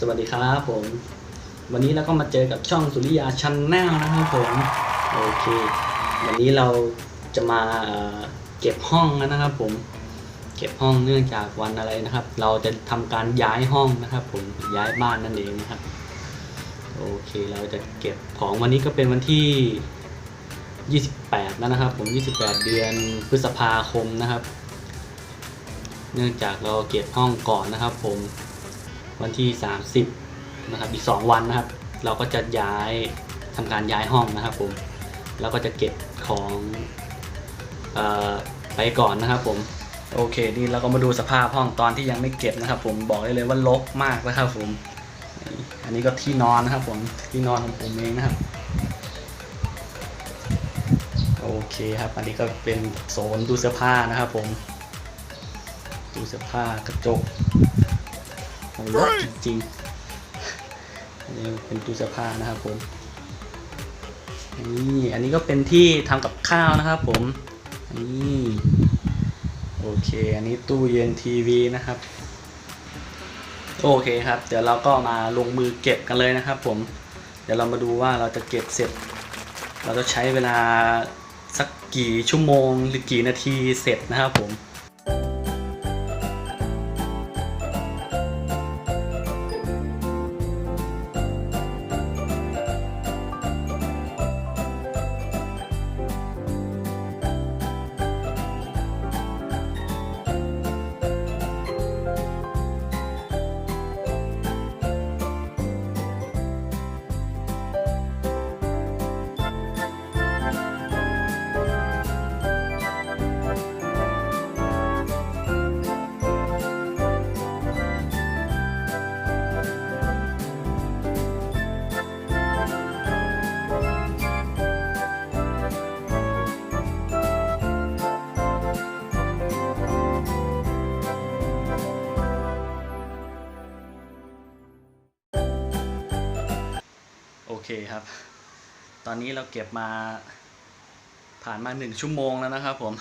สวัสดีครับผม วันนี้เราก็มาเจอกับช่องสุริยาชันแนลนะครับผม โอเค วันนี้เราจะมาเก็บห้องนะครับผม เก็บห้องเนื่องจากวันอะไรนะครับ เราจะทำการย้ายห้องนะครับ ผม ย้ายบ้านนั่นเองนะครับ โอเค เราจะเก็บของวันนี้ก็เป็นวันที่ 28 แล้วนะครับ ผม 28 เดือนพฤษภาคมนะครับ เนื่องจากเราเก็บห้องก่อนนะครับ ผม วันที่ 30นะครับอีก 2 วันนะครับ เราก็จะย้ายทำการย้ายห้องนะครับผมแล้วก็จะเก็บของออไปก่อนนะครับผมโอเคนี่เราก็มาดูสภาพห้องตอนที่ยังไม่เก็บนะครับ ผมบอกได้เลยว่ารกมากนะครับผม อันนี้ก็ที่นอนนะครับผมที่นอนของผมเองนะครับโอเคครับ อันนี้ก็เป็นโซนตู้เสื้อผ้านะครับผมตู้เสื้อผ้ากระจก โอ้โหจริงๆนนี้เป็นตู้เสื้อผ้านะครับผมนี่อันนี้ก็เป็นที่ทำกับข้าวนะครับผมนี่โอเค อันนี้ตู้เย็นทีวีนะครับ โอเคครับ เดี๋ยวเราก็มาลงมือเก็บกันเลยนะครับ ผม เดี๋ยวเรามาดูว่าเราจะเก็บเสร็จ เราจะใช้เวลาสักกี่ชั่วโมงหรือกี่นาทีเสร็จนะครับผม เคครับ ตอนนี้เราเก็บมาผ่านมาหนึ่งชั่วโมงแล้วนะครับผม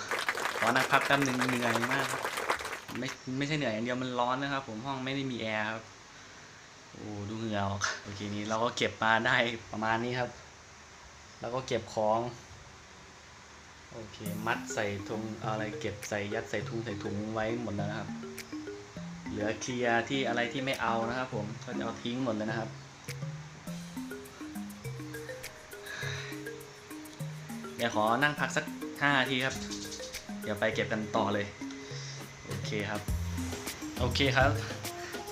ขอนั่งพักแป๊บหนึ่งเหนื่อยมากไม่ไม่ใช่เหนื่อยอย่างเดียวมันร้อนนะครับ ผมห้องไม่ได้มีแอร์ครับโอ้ดูเหงื่อออกโอเคนี้เราก็เก็บมาได้ประมาณนี้ครับ แล้วก็เก็บของโอเคมัดใส่ถุงอาอะไรเก็บใส่ยัดใส่ถุงใส่ถุงไว้หมดแล้วนะครับ เหลือเคลียร์ที่อะไรที่ไม่เอานะครับ ผมก็จะเอาทิ้งหมดเลยนะครับ เดี๋ยวขอนั่งพักสัก5นาทีครับ เดี๋ยวไปเก็บกันต่อเลย โอเคครับ โอเคครับ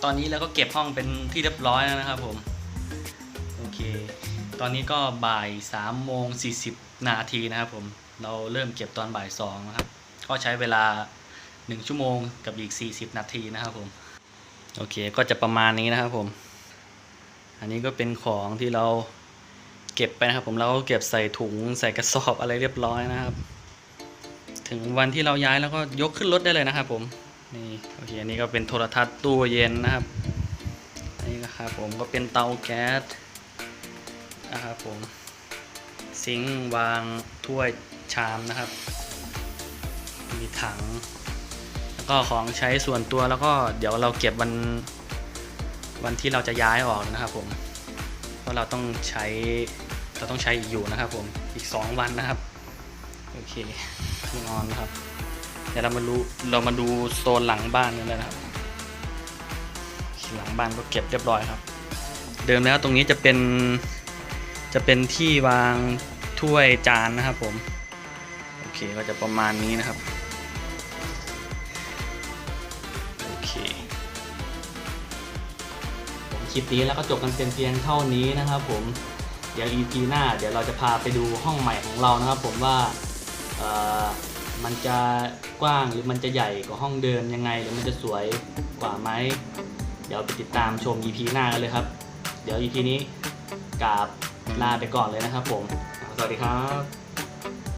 ตอนนี้เราก็เก็บห้องเป็นที่เรียบร้อยแล้วนะครับผม โอเค ตอนนี้ก็บ่าย3โมง40 นาทีนะครับผม เราเริ่มเก็บตอนบ่าย2นะครับ ก็ใช้เวลา 1 ชั่วโมงกับอีก 40 นาทีนะครับผม โอเค ก็จะประมาณนี้นะครับผม อันนี้ก็เป็นของที่เรา เก็บไปนะครับผมเราก็เก็บใส่ถุงใส่กระสอบอะไรเรียบร้อยนะครับ ถึงวันที่เราย้ายแล้วก็ยกขึ้นรถได้เลยนะครับ ผมนี่โอเคอันนี้ก็เป็นโทรทัศน์ตู้เย็นนะครับอันนี่นะครับผมก็เป็นเตาแก๊สนะครับผมซิงวางถ้วยชามนะครับ มีถัง แล้วก็ของใช้ส่วนตัวแล้วก็เดี๋ยวเราเก็บวันวันที่เราจะย้ายออกนะครับผม เพราะเราต้องใช้เราต้องใช้อีกอยู่นะครับผมอีก 2 วันนะครับโอเคนอนนะครับ เดี๋ยวเรามาดูเรามาดูโซนหลังบ้านกันเลยนะครับ หลังบ้านก็เก็บเรียบร้อยครับ เดิมแล้วตรงนี้จะเป็นจะเป็นที่วางถ้วยจานนะครับผมโอเคก็จะประมาณนี้นะครับโอเค คลิปนี้แล้วก็จบกันเป็นเพียงเท่านี้นะครับผมเดี๋ยว EP หน้า เดี๋ยวเราจะพาไปดูห้องใหม่ของเรานะครับ ผมว่ามันจะกว้างหรือมันจะใหญ่กว่าห้องเดิมยังไง หรือมันจะสวยกว่าไหมเดี๋ยวไปติดตามชม EP หน้ากันเลยครับ เดี๋ยว EP นี้กราบลาไปก่อนเลยนะครับผม สวัสดีครับ